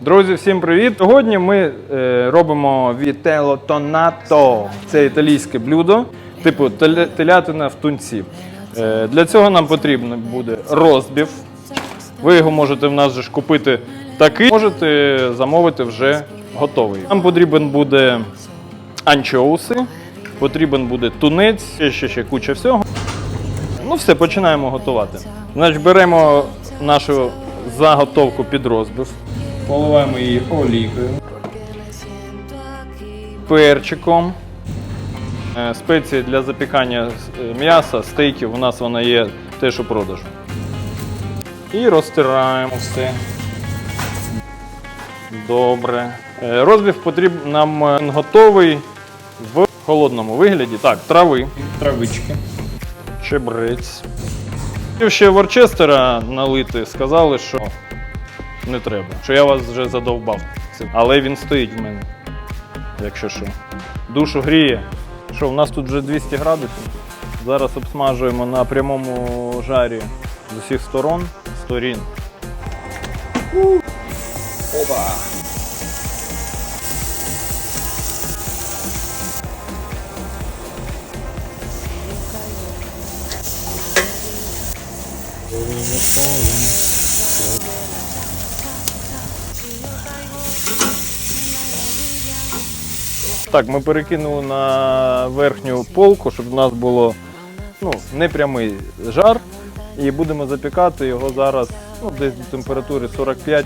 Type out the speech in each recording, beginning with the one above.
Друзі, всім привіт! Сьогодні ми е, робимо вітело тонато. Це італійське блюдо, типу телятина в тунці. Е, для цього нам потрібен буде розбів. Ви його можете в нас же ж купити такий, можете замовити вже готовий. Нам потрібен буде анчоуси, потрібен буде тунець, ще, ще, ще куча всього. Ну все, починаємо готувати. Значить, беремо нашу заготовку під розбив, поливаємо її олійкою, перчиком. Е, Спеції для запікання е, м'яса, стейків, у нас вона є теж у продажу. І розтираємо все. Добре. Е, Розбив потрібен нам готовий в холодному вигляді. Так, трави, травички, чебрець. Ще Ворчестера налити, сказали, що не треба. Що я вас вже задовбав цим. Але він стоїть в мене. Якщо що. Душу гріє. Що, у нас тут вже 200 градусів. Зараз обсмажуємо на прямому жарі з усіх сторон. Сторін. Опа! Так, ми перекинули на верхню полку, щоб у нас було ну, непрямий жар. І будемо запікати його зараз ну, десь до температури 45-50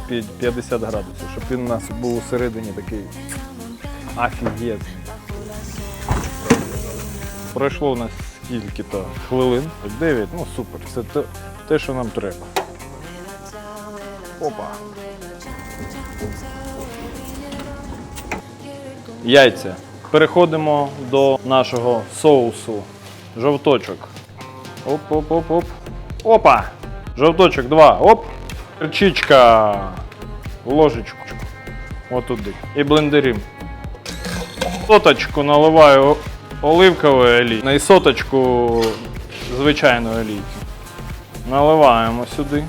градусів, щоб він у нас був усередині такий офігеть. Пройшло у нас скільки-то хвилин. 9, ну супер, це те, те, що нам треба. Опа. Яйця. Переходимо до нашого соусу. Жовточок. Оп-оп-оп-оп. Опа! Жовточок 2. Оп. Перчичка. Ложечку. Отуди. І блендерим. Соточку наливаю оливкової олії. На і соточку звичайної олійки. Наливаємо сюди.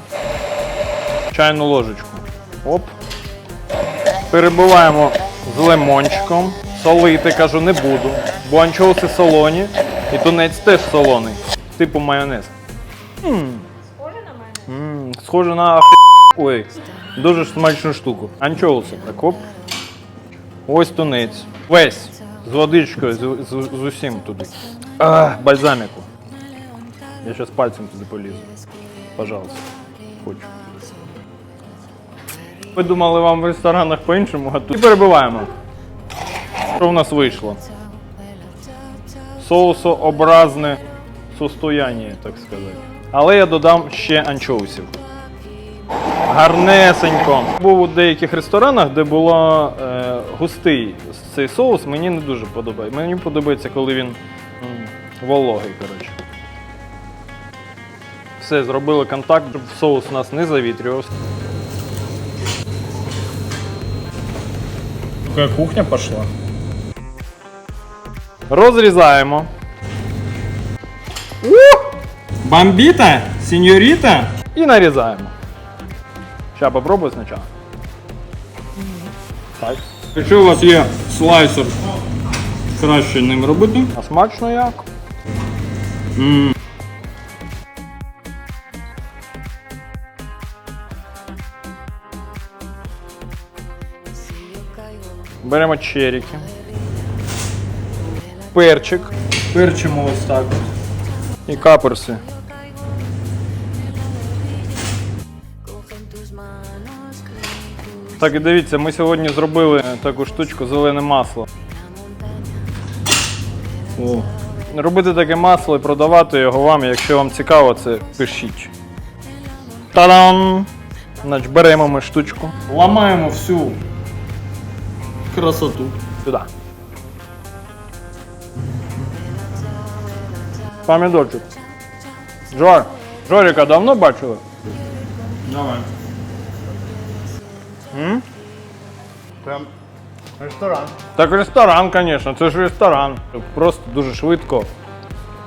Чайну ложечку. Оп. Перебиваємо з лимончиком. Солити, кажу, не буду. Бо анчоуси солоні і тунець теж солоний. Типу майонез. Схоже на мене? м, Схоже на. Ой, дуже смачну штуку. Анчоуси. Так, оп. Ось тунець. Весь. З водичкою, з, з, з усім туди. А, бальзаміку. Я зараз пальцем туди полізу. Пожалуйста. Хочу. Ви думали, вам в ресторанах по-іншому готують. І перебиваємо. Що в нас вийшло? Соусообразне состояння, так сказати. Але я додам ще анчоусів. Гарнесенько. Був у деяких ресторанах, де було е, густий цей соус, мені не дуже подобається. Мені подобається, коли він м, вологий, коротше. Все, зробили контакт, щоб соус у нас не завітрювався. Какая кухня пошла? Розрізаємо. Бомбита? Сеньорита? І нарізаємо. Зараз попробую спочатку. Так. Якщо у вас є слайсер, краще ним робити. А смачно як? М, Беремо черіки. Перчик. Перчимо ось так. І каперси. Так і дивіться, ми сьогодні зробили таку штучку зелене масло. О, Робити таке масло і продавати його вам, якщо вам цікаво, це пишіть. Та-дам! Значить, беремо ми штучку. ламаємо всю красоту. Сюди. Помідорчик. Жор. Жоріка давно бачили? Давай. М? Прям ресторан. Так ресторан, звісно, це ж ресторан. Просто дуже швидко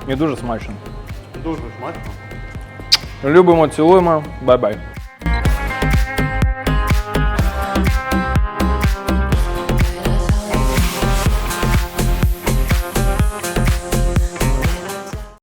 і дуже смачно. Дуже смачно. Любимо, цілуємо. Бай-бай.